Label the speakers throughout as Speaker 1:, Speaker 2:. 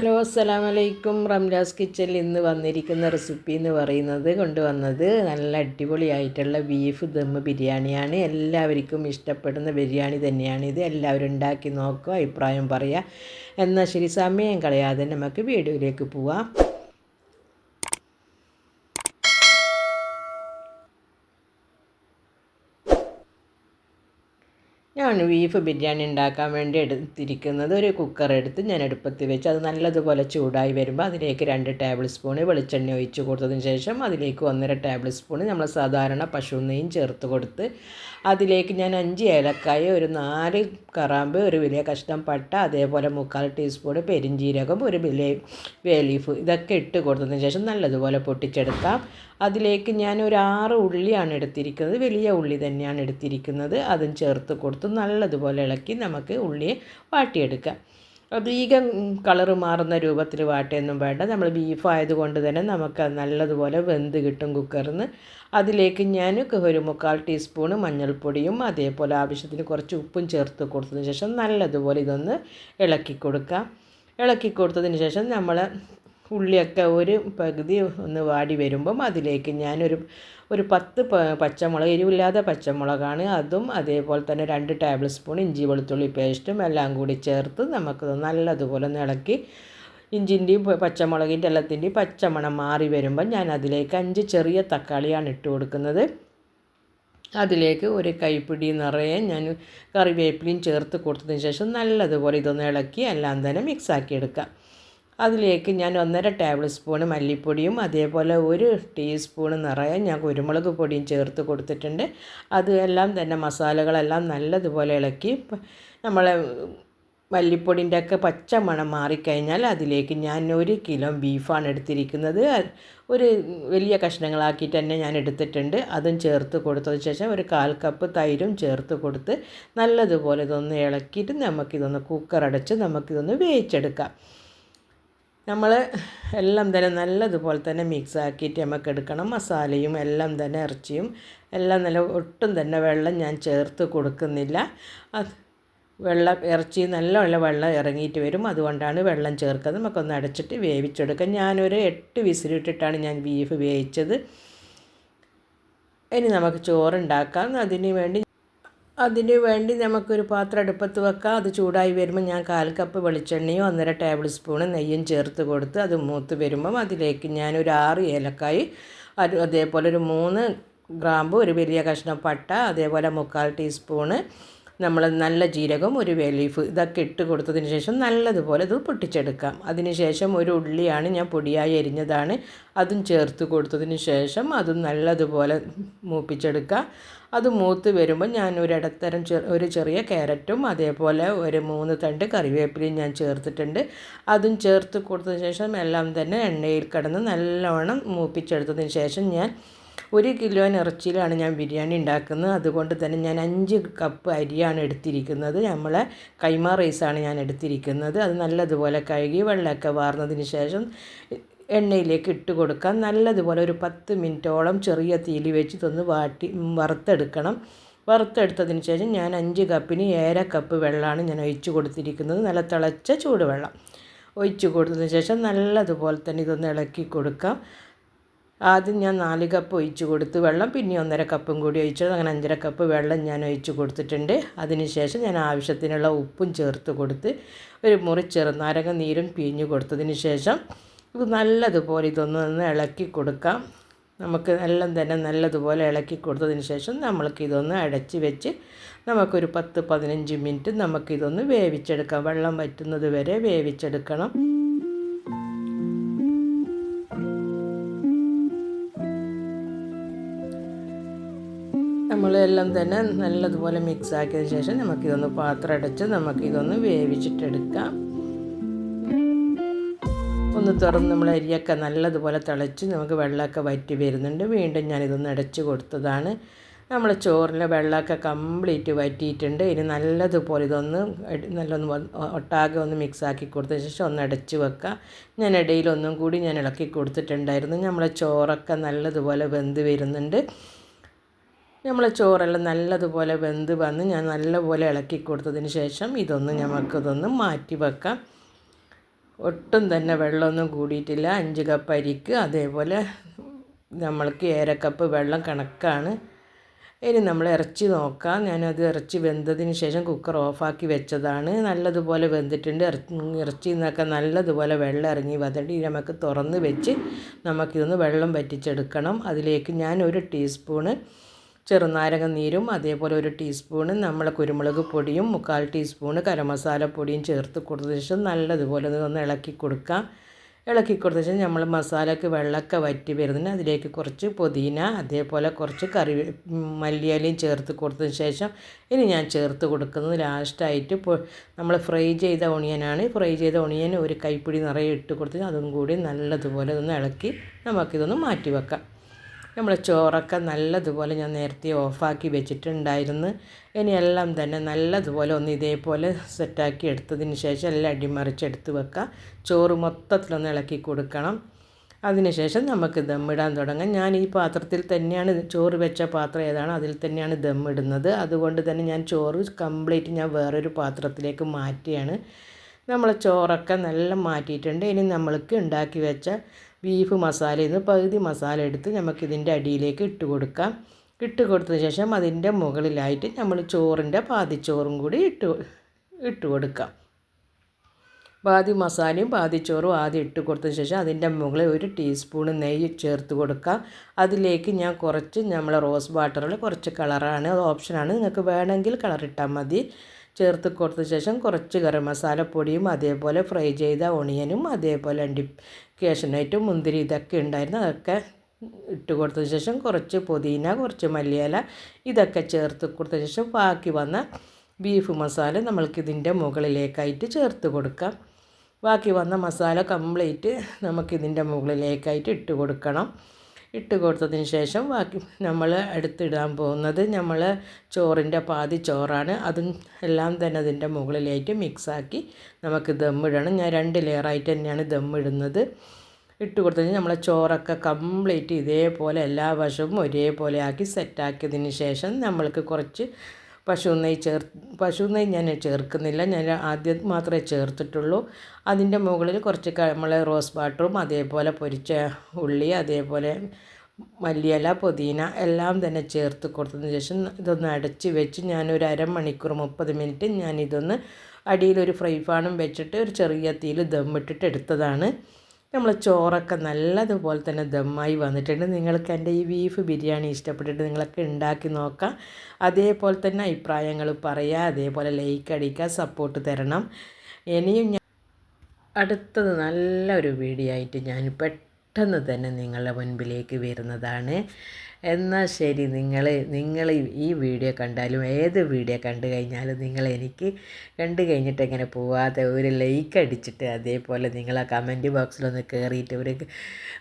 Speaker 1: Hello അസ്സലാം വലൈക്കും റംലാസ് കിച്ചണിൽ ഇന്ന് വന്നിരിക്കുന്ന റെസിപ്പി എന്ന് പറയുന്നത് കൊണ്ടുവന്നത് നല്ല അടിപൊളിയായിട്ടുള്ള ബീഫ് ദമ്മ് ബിരിയാണിയാണ്. എല്ലാവർക്കും ഇഷ്ടപ്പെടുന്ന ബിരിയാണി തന്നെയാണ് ഇത്. എല്ലാവരും ഉണ്ടാക്കി നോക്കുക അഭിപ്രായം പറയുക എന്നാൽ ശരി സമയം കളയാതെ നമുക്ക് വീഡിയോയിലേക്ക് പോവാം. ഞാൻ ബീഫ് ബിരിയാണി ഉണ്ടാക്കാൻ വേണ്ടി എടുത്തിരിക്കുന്നത്. ഒരു കുക്കർ എടുത്ത് ഞാൻ അടുപ്പത്ത് വെച്ച് അത് നല്ലതുപോലെ ചൂടായി വരുമ്പോൾ അതിലേക്ക് രണ്ട് ടേബിൾ സ്പൂൺ വെളിച്ചെണ്ണ ഒഴിച്ച് കൊടുത്തതിന് ശേഷം അതിലേക്ക് ഒന്നര ടേബിൾ സ്പൂൺ നമ്മൾ സാധാരണ പശു നെയ്യും ചേർത്ത് കൊടുത്ത് അതിലേക്ക് ഞാൻ അഞ്ച് ഏലക്കായ ഒരു നാല് കറാമ്പ് ഒരു വലിയ കഷ്ണം പട്ട അതേപോലെ മുക്കാൽ ടീസ്പൂൺ പെരിഞ്ചീരകം ഒരു വലിയ വേലീഫ് ഇതൊക്കെ ഇട്ട് കൊടുത്തതിന് ശേഷം നല്ലതുപോലെ പൊട്ടിച്ചെടുക്കാം. അതിലേക്ക് ഞാൻ ഒരു ആറ് ഉള്ളിയാണ് എടുത്തിരിക്കുന്നത്. വലിയ ഉള്ളി തന്നെയാണ് എടുത്തിരിക്കുന്നത്. അതും ചേർത്ത് കൊടുത്ത് നല്ലതുപോലെ ഇളക്കി നമുക്ക് ഉള്ളിയെ വാട്ടിയെടുക്കാം. അധികം കളറ് മാറുന്ന രൂപത്തിൽ വാട്ടയൊന്നും വേണ്ട. നമ്മൾ ബീഫ് ആയതുകൊണ്ട് തന്നെ നമുക്ക് നല്ലതുപോലെ വെന്ത് കിട്ടും കുക്കറിൽ നിന്ന് അതിലേക്ക് ഞാൻ ഒരു മുക്കാൽ ടീസ്പൂൺ മഞ്ഞൾപ്പൊടിയും അതേപോലെ ആവശ്യത്തിന് കുറച്ച് ഉപ്പും ചേർത്ത് കൊടുത്തതിന് ശേഷം നല്ലതുപോലെ ഇതൊന്ന് ഇളക്കി കൊടുക്കാം. ഇളക്കി കൊടുത്തതിന് ശേഷം നമ്മൾ ഉള്ളിയൊക്കെ ഒരു പകുതി ഒന്ന് വാടി വരുമ്പം അതിലേക്ക് ഞാനൊരു ഒരു പത്ത് പച്ചമുളക് എരിവില്ലാത്ത പച്ചമുളകാണ്. അതും അതേപോലെ തന്നെ രണ്ട് ടേബിൾ സ്പൂൺ ഇഞ്ചി വെളുത്തുള്ളി പേസ്റ്റും എല്ലാം കൂടി ചേർത്ത് നമുക്ക് നല്ലതുപോലെ ഒന്ന് ഇളക്കി ഇഞ്ചിന്റെയും പച്ചമുളകിന്റെ എല്ലാത്തിന്റെയും പച്ചമണം മാറി വരുമ്പോൾ ഞാൻ അതിലേക്ക് അഞ്ച് ചെറിയ തക്കാളിയാണ് ഇട്ട് കൊടുക്കുന്നത്. അതിലേക്ക് ഒരു കൈപ്പിടി നിറയെ ഞാൻ കറിവേപ്പിലയും ചേർത്ത് കൊടുത്തതിന് ശേഷം നല്ലതുപോലെ ഇതൊന്ന് ഇളക്കി എല്ലാം തന്നെ മിക്സാക്കി എടുക്കാം. അതിലേക്ക് ഞാൻ ഒന്നര ടേബിൾ സ്പൂൺ മല്ലിപ്പൊടിയും അതേപോലെ ഒരു ടീസ്പൂൺ നിറയെ ഞാൻ കുരുമുളക് പൊടിയും ചേർത്ത് കൊടുത്തിട്ടുണ്ട്. അത് എല്ലാം തന്നെ മസാലകളെല്ലാം നല്ലതുപോലെ ഇളക്കി നമ്മളെ മല്ലിപ്പൊടിന്റെ ഒക്കെ പച്ച മണം മാറിക്കഴിഞ്ഞാൽ അതിലേക്ക് ഞാൻ ഒരു കിലോ ബീഫാണ് എടുത്തിരിക്കുന്നത്. ഒരു വലിയ കഷ്ണങ്ങളാക്കിയിട്ട് തന്നെ ഞാൻ എടുത്തിട്ടുണ്ട്. അതും ചേർത്ത് കൊടുത്തതിന് ശേഷം ഒരു കാൽ കപ്പ് തൈരും ചേർത്ത് കൊടുത്ത് നല്ലതുപോലെ ഇതൊന്ന് ഇളക്കിയിട്ട് നമുക്കിതൊന്ന് കുക്കർ അടച്ച് നമുക്കിതൊന്ന് വേവിച്ചെടുക്കാം. നമ്മൾ എല്ലാം തന്നെ നല്ലതുപോലെ തന്നെ മിക്സ് ആക്കിയിട്ട് നമുക്ക് എടുക്കണം. മസാലയും എല്ലാം തന്നെ ഇറച്ചിയും എല്ലാം നല്ല ഒട്ടും തന്നെ വെള്ളം ഞാൻ ചേർത്ത് കൊടുക്കുന്നില്ല. അത് വെള്ളം ഇറച്ചി നല്ല വെള്ളം ഇറങ്ങിയിട്ട് വരും. അതുകൊണ്ടാണ് വെള്ളം ചേർക്കുന്നത്. നമുക്കൊന്ന് അടച്ചിട്ട് വേവിച്ചെടുക്കാം. ഞാനൊരു എട്ട് വിസിലിട്ടിട്ടാണ് ഞാൻ ബീഫ് വേവിച്ചത്. ഇനി നമുക്ക് ചോറുണ്ടാക്കാം. അതിന് വേണ്ടി അതിന് വേണ്ടി നമുക്കൊരു പാത്രം അടുപ്പത്ത് വെക്കാം. അത് ചൂടായി വരുമ്പോൾ ഞാൻ കാൽ കപ്പ് വെളിച്ചെണ്ണയും ഒന്നര ടേബിൾ സ്പൂൺ നെയ്യും ചേർത്ത് കൊടുത്ത് അത് മൂത്ത് വരുമ്പം അതിലേക്ക് ഞാൻ ഒരു ആറ് ഏലക്കായി അതേപോലെ ഒരു മൂന്ന് ഗ്രാമ്പ് ഒരു വലിയ കഷ്ണം പട്ട അതേപോലെ മുക്കാൽ ടീസ്പൂണ് നമ്മൾ നല്ല ജീരകം ഒരു വേലീഫ് ഇതൊക്കെ ഇട്ട് കൊടുത്തതിന് ശേഷം നല്ലതുപോലെ ഇത് പൊട്ടിച്ചെടുക്കാം. അതിന് ശേഷം ഒരു ഉള്ളിയാണ് ഞാൻ പൊടിയായി എരിഞ്ഞതാണ്. അതും ചേർത്ത് കൊടുത്തതിന് ശേഷം അതും നല്ലതുപോലെ മൂപ്പിച്ചെടുക്കുക അത് മൂത്ത് വരുമ്പോൾ ഞാൻ ഒരു ഇടത്തരം ഒരു ചെറിയ ക്യാരറ്റും അതേപോലെ ഒരു മൂന്ന് തണ്ട് കറിവേപ്പിലയും ഞാൻ ചേർത്തിട്ടുണ്ട്. അതും ചേർത്ത് കൊടുത്തതിന് ശേഷം എല്ലാം തന്നെ എണ്ണയിൽ കിടന്ന് നല്ലവണ്ണം മൂപ്പിച്ചെടുത്തതിന് ശേഷം ഞാൻ ഒരു കിലോ ഇറച്ചിയിലാണ് ഞാൻ ബിരിയാണി ഉണ്ടാക്കുന്നത്. അതുകൊണ്ട് തന്നെ ഞാൻ അഞ്ച് കപ്പ് അരിയാണ് എടുത്തിരിക്കുന്നത്. നമ്മളെ കൈമ റൈസാണ് ഞാൻ എടുത്തിരിക്കുന്നത്. അത് നല്ലതുപോലെ കഴുകി വെള്ളമൊക്കെ വാർന്നതിന് ശേഷം എണ്ണയിലേക്ക് ഇട്ട് കൊടുക്കാം. നല്ലതുപോലെ ഒരു പത്ത് മിനിറ്റോളം ചെറിയ തീയിൽ വെച്ച് തൊന്ന് വാട്ടി വറുത്തെടുക്കണം. വറുത്തെടുത്തതിന് ശേഷം ഞാൻ അഞ്ച് കപ്പിന് ഏര കപ്പ് വെള്ളമാണ് ഞാൻ ഒഴിച്ച് കൊടുത്തിരിക്കുന്നത്. നല്ല തിളച്ച ചൂടുവെള്ളം. ഒഴിച്ച് കൊടുത്തതിന് ശേഷം നല്ലതുപോലെ തന്നെ ഇതൊന്ന് ഇളക്കി കൊടുക്കാം. ആദ്യം ഞാൻ നാല് കപ്പ് ഒഴിച്ച് കൊടുത്ത് വെള്ളം പിന്നെ ഒന്നര കപ്പും കൂടി ഒഴിച്ചത് അങ്ങനെ അഞ്ചര കപ്പ് വെള്ളം ഞാൻ ഒഴിച്ച് കൊടുത്തിട്ടുണ്ട്. അതിനുശേഷം ഞാൻ ആവശ്യത്തിനുള്ള ഉപ്പും ചേർത്ത് കൊടുത്ത് ഒരു മുറി ചെറുനാരങ്ങ നീരും പിഴിഞ്ഞ് കൊടുത്തതിന് ശേഷം ഇത് നല്ലതുപോലെ ഇതൊന്ന് ഇളക്കി കൊടുക്കാം. നമുക്ക് എല്ലാം തന്നെ നല്ലതുപോലെ ഇളക്കി കൊടുത്തതിന് ശേഷം നമ്മൾക്ക് ഇതൊന്ന് അടച്ച് വെച്ച് നമുക്കൊരു പത്ത് പതിനഞ്ച് മിനിറ്റ് നമുക്കിതൊന്ന് വേവിച്ചെടുക്കാം. വെള്ളം വറ്റുന്നത് വരെ വേവിച്ചെടുക്കണം. നമ്മളെല്ലാം തന്നെ നല്ലതുപോലെ മിക്സ് ആക്കിയതിന് ശേഷം നമുക്കിതൊന്ന് പാത്രം അടച്ച് നമുക്കിതൊന്ന് വേവിച്ചിട്ടെടുക്കാം. ഒന്ന് തുറന്ന് നമ്മൾ അരിയൊക്കെ നല്ലതുപോലെ തിളച്ച് നമുക്ക് വെള്ളമൊക്കെ വറ്റി വരുന്നുണ്ട്. വീണ്ടും ഞാനിതൊന്ന് അടച്ച് കൊടുത്തതാണ്. നമ്മൾ ചോറിലെ വെള്ളമൊക്കെ കംപ്ലീറ്റ് വറ്റിയിട്ടുണ്ട്. ഇനി നല്ലതുപോലെ ഇതൊന്ന് നല്ലൊന്ന് ഒട്ടാകെ ഒന്ന് മിക്സ് ആക്കി കൊടുത്ത ശേഷം ഒന്ന് അടച്ച് വെക്കുക ഞാൻ ഇടയിൽ ഒന്നും കൂടി ഞാൻ ഇളക്കി കൊടുത്തിട്ടുണ്ടായിരുന്നു. നമ്മളെ ചോറൊക്കെ നല്ലതുപോലെ വെന്ത് വരുന്നുണ്ട്. നമ്മൾ ചോറെല്ലാം നല്ലതുപോലെ വെന്ത് വന്ന് ഞാൻ നല്ലപോലെ ഇളക്കി കൊടുത്തതിന് ശേഷം ഇതൊന്ന് നമുക്കിതൊന്ന് മാറ്റി വെക്കാം. ഒട്ടും തന്നെ വെള്ളമൊന്നും കൂടിയിട്ടില്ല. അഞ്ച് കപ്പ് അരിക്ക് അതേപോലെ നമ്മൾക്ക് ഏരക്കപ്പ് വെള്ളം കണക്കാണ്. ഇനി നമ്മൾ ഇറച്ചി നോക്കാം. ഞാനത് ഇറച്ചി വെന്തതിന് ശേഷം കുക്കർ ഓഫാക്കി വെച്ചതാണ്. നല്ലതുപോലെ വെന്തിട്ടുണ്ട്. ഇറച്ചി നിന്നൊക്കെ നല്ലതുപോലെ വെള്ളം ഇറങ്ങി വന്നിട്ട് നമുക്ക് തുറന്ന് വെച്ച് നമുക്കിതൊന്ന് വെള്ളം വറ്റിച്ചെടുക്കണം. അതിലേക്ക് ഞാൻ ഒരു ടീസ്പൂണ് ചെറുനാരങ്ങ നീരും അതേപോലെ ഒരു ടീസ്പൂണ് നമ്മൾ കുരുമുളക് പൊടിയും മുക്കാൽ ടീസ്പൂണ് കരമസാല പൊടിയും ചേർത്ത് കൊടുത്ത ശേഷം നല്ലതുപോലെ ഒന്ന് ഇളക്കി കൊടുക്കാം ഇളക്കി കൊടുത്ത ശേഷം നമ്മൾ മസാലയ്ക്ക് വെള്ളമൊക്കെ വറ്റി വരുന്നതിന് അതിലേക്ക് കുറച്ച് പുതിന അതേപോലെ കുറച്ച് കറി മല്ലിയിലയും ചേർത്ത് കൊടുത്തതിന് ശേഷം ഇനി ഞാൻ ചേർത്ത് കൊടുക്കുന്നത് ലാസ്റ്റായിട്ട് നമ്മൾ ഫ്രൈ ചെയ്ത ഓണിയനാണ് ഫ്രൈ ചെയ്ത ഓണിയൻ ഒരു കൈപ്പിടി നിറയെ ഇട്ട് കൊടുത്ത് അതും കൂടി നല്ലതുപോലെ ഒന്ന് ഇളക്കി നമുക്കിതൊന്ന് മാറ്റി വെക്കാം. നമ്മൾ ചോറൊക്കെ നല്ലതുപോലെ ഞാൻ നേരത്തെ ഓഫാക്കി വെച്ചിട്ടുണ്ടായിരുന്നു. ഇനി എല്ലാം തന്നെ നല്ലതുപോലെ ഒന്ന് ഇതേപോലെ സെറ്റാക്കി എടുത്തതിന് ശേഷം എല്ലാം അടിമറിച്ചെടുത്ത് വെക്കുക ചോറ് മൊത്തത്തിലൊന്ന് ഇളക്കി കൊടുക്കണം. അതിനുശേഷം നമുക്ക് ദമ്മിടാൻ തുടങ്ങാം. ഞാൻ ഈ പാത്രത്തിൽ തന്നെയാണ് ചോറ് വെച്ച പാത്രം ഏതാണ് അതിൽ തന്നെയാണ് ദമ്മിടുന്നത് അതുകൊണ്ട് തന്നെ ഞാൻ ചോറ് കംപ്ലീറ്റ് ഞാൻ വേറൊരു പാത്രത്തിലേക്ക് മാറ്റിയാണ്. നമ്മൾ ചോറൊക്കെ നല്ല മാറ്റിയിട്ടുണ്ട്. ഇനി നമ്മൾക്ക് ഉണ്ടാക്കി വെച്ച ബീഫ് മസാല ഇന്ന് പകുതി മസാല എടുത്ത് നമുക്കിതിന്റെ അടിയിലേക്ക് ഇട്ട് കൊടുക്കാം. ഇട്ട് കൊടുത്തതിന് ശേഷം അതിന്റെ മുകളിലായിട്ട് നമ്മൾ ചോറിന്റെ പാതിച്ചോറും കൂടി ഇട്ട് ഇട്ട് കൊടുക്കാം. പാതി മസാലയും പാതി ചോറും ആദ്യം ഇട്ട് കൊടുത്തതിന് ശേഷം അതിന്റെ മുകളിൽ ഒരു ടീസ്പൂൺ നെയ്യ് ചേർത്ത് കൊടുക്കുക അതിലേക്ക് ഞാൻ കുറച്ച് നമ്മൾ റോസ് വാട്ടറിൽ കുറച്ച് കളറാണ്. അത് ഓപ്ഷനാണ്. നിങ്ങൾക്ക് വേണമെങ്കിൽ കളർ ഇട്ടാൽ മതി. ചേർത്ത് കൊടുത്ത ശേഷം കുറച്ച് ഗരം മസാലപ്പൊടിയും അതേപോലെ ഫ്രൈ ചെയ്ത ഓണിയനും അതേപോലെ അണ്ടി കേഷനായിട്ടും മുന്തിരി ഇതൊക്കെ ഉണ്ടായിരുന്നു. അതൊക്കെ ഇട്ട് കൊടുത്ത ശേഷം കുറച്ച് പുതിന കുറച്ച് മല്ലിയില ഇതൊക്കെ ചേർത്ത് കൊടുത്ത ശേഷം ബാക്കി വന്ന ബീഫ് മസാല നമ്മൾക്കിതിന്റെ മുകളിലേക്കായിട്ട് ചേർത്ത് കൊടുക്കാം. ബാക്കി വന്ന മസാല കംപ്ലീറ്റ് നമുക്കിതിന്റെ മുകളിലേക്കായിട്ട് ഇട്ട് കൊടുക്കണം ഇട്ട് കൊടുത്തതിന് ശേഷം ബാക്കി നമ്മൾ എടുത്തിടാൻ പോകുന്നത് നമ്മൾ ചോറിന്റെ പാതി ചോറാണ്. അതും എല്ലാം തന്നെ അതിന്റെ മുകളിലായിട്ട് മിക്സാക്കി നമുക്ക് ദമ്മിടണം ഞാൻ രണ്ട് ലെയറായിട്ട് തന്നെയാണ് ദമ്മിടുന്നത് ഇട്ട് കൊടുത്തതിന് നമ്മളെ ചോറൊക്കെ കംപ്ലീറ്റ് ഇതേപോലെ എല്ലാ വശവും ഒരേപോലെ ആക്കി സെറ്റാക്കിയതിന് ശേഷം നമ്മൾക്ക് കുറച്ച് പശു നെയ്യ് ചേർ പശു നെയ്യ് ഞാൻ ചേർക്കുന്നില്ല. ഞാൻ ആദ്യം മാത്രമേ ചേർത്തിട്ടുള്ളൂ. അതിന്റെ മുകളിൽ കുറച്ച് നമ്മൾ റോസ് വാട്ടറും അതേപോലെ പൊരിച്ച ഉള്ളി അതേപോലെ മല്ലിയല പുതിന എല്ലാം തന്നെ ചേർത്ത് കൊടുത്തതിന് ശേഷം ഇതൊന്ന് അടച്ച് വെച്ച് ഞാൻ ഞാനൊരു അരമണിക്കൂർ മുപ്പത് മിനിറ്റ് ഞാനിതൊന്ന് അടിയിലൊരു ഫ്രൈ പാനും വെച്ചിട്ട് ഒരു ചെറിയ തീയിൽ ദമ്മിട്ടിട്ട് എടുത്തതാണ്. നമ്മൾ ചോറൊക്കെ നല്ലതുപോലെ തന്നെ ദമ്മായി വന്നിട്ടുണ്ട്. നിങ്ങൾക്ക് എന്റെ ഈ ബീഫ് ബിരിയാണി ഇഷ്ടപ്പെട്ടിട്ട് നിങ്ങളൊക്കെ ഉണ്ടാക്കി നോക്കാം. അതേപോലെ തന്നെ അഭിപ്രായങ്ങൾ പറയുക അതേപോലെ ലൈക്ക് അടിക്കുക സപ്പോർട്ട് തരണം. ഇനിയും ഞാൻ അടുത്തത് നല്ലൊരു വീഡിയോ ആയിട്ട് ഞാൻ പെട്ടെന്ന് തന്നെ നിങ്ങളുടെ മുൻപിലേക്ക് വരുന്നതാണ്. എന്നാൽ ശരി നിങ്ങൾ നിങ്ങൾ ഈ വീഡിയോ കണ്ടാലും ഏത് വീഡിയോ കണ്ടു കഴിഞ്ഞാലും നിങ്ങൾ എനിക്ക് കണ്ടു കഴിഞ്ഞിട്ട് എങ്ങനെ പോവാതെ ഒരു ലൈക്ക് അടിച്ചിട്ട് അതേപോലെ നിങ്ങൾ ആ കമന്റ് ബോക്സിലൊന്ന് കയറിയിട്ട് ഒരു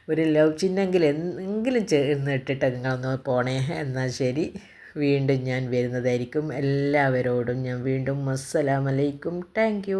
Speaker 1: ഒരു ലവ് ചിഹ്നെങ്കിലും എന്തെങ്കിലും ചേർന്നിട്ടിട്ട് നിങ്ങളൊന്ന് പോണേ. എന്നാൽ ശരി. വീണ്ടും ഞാൻ വരുന്നതായിരിക്കും. എല്ലാവരോടും ഞാൻ വീണ്ടും അസ്സലാമലൈക്കും. താങ്ക്